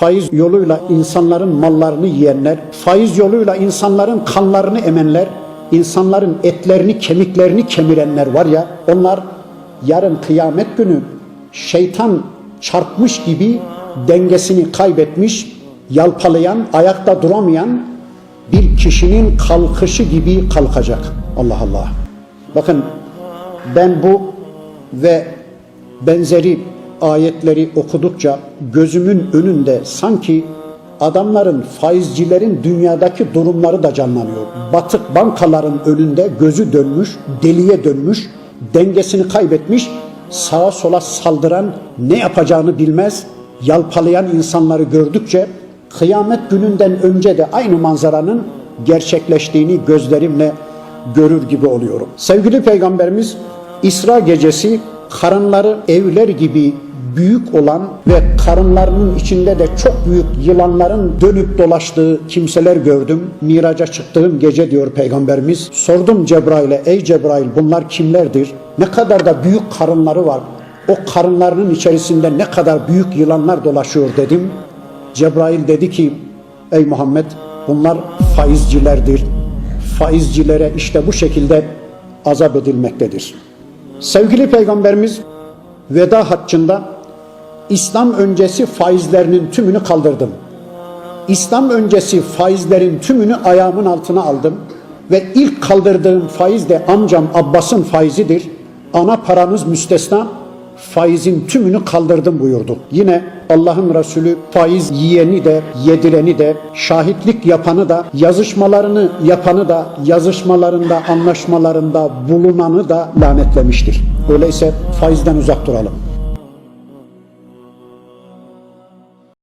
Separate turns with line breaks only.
faiz yoluyla insanların mallarını yiyenler, faiz yoluyla insanların kanlarını emenler, insanların etlerini, kemiklerini kemirenler var ya, onlar yarın kıyamet günü şeytan çarpmış gibi dengesini kaybetmiş, yalpalayan, ayakta duramayan bir kişinin kalkışı gibi kalkacak. Allah Allah. Bakın ben bu ve benzeri ayetleri okudukça gözümün önünde sanki adamların, faizcilerin dünyadaki durumları da canlanıyor. Batık bankaların önünde gözü dönmüş, deliye dönmüş, dengesini kaybetmiş, sağa sola saldıran, ne yapacağını bilmez, yalpalayan insanları gördükçe kıyamet gününden önce de aynı manzaranın gerçekleştiğini gözlerimle görür gibi oluyorum. Sevgili Peygamberimiz İsra gecesi karınları evler gibi büyük olan ve karınlarının içinde de çok büyük yılanların dönüp dolaştığı kimseler gördüm. Miraca çıktığım gece diyor Peygamberimiz. Sordum Cebrail'e ey Cebrail bunlar kimlerdir? Ne kadar da büyük karınları var. O karınlarının içerisinde ne kadar büyük yılanlar dolaşıyor dedim. Cebrail dedi ki ey Muhammed bunlar faizcilerdir. Faizcilere işte bu şekilde azap edilmektedir. Sevgili Peygamberimiz veda haccında İslam öncesi faizlerinin tümünü kaldırdım. İslam öncesi faizlerin tümünü ayağımın altına aldım ve ilk kaldırdığım faiz de amcam Abbas'ın faizidir. Ana paranız müstesna faizin tümünü kaldırdım buyurdu. Yine Allah'ın Resulü faiz yiyeni de yedireni de şahitlik yapanı da yazışmalarını yapanı da yazışmalarında anlaşmalarında bulunanı da lanetlemiştir. Öyleyse faizden uzak duralım.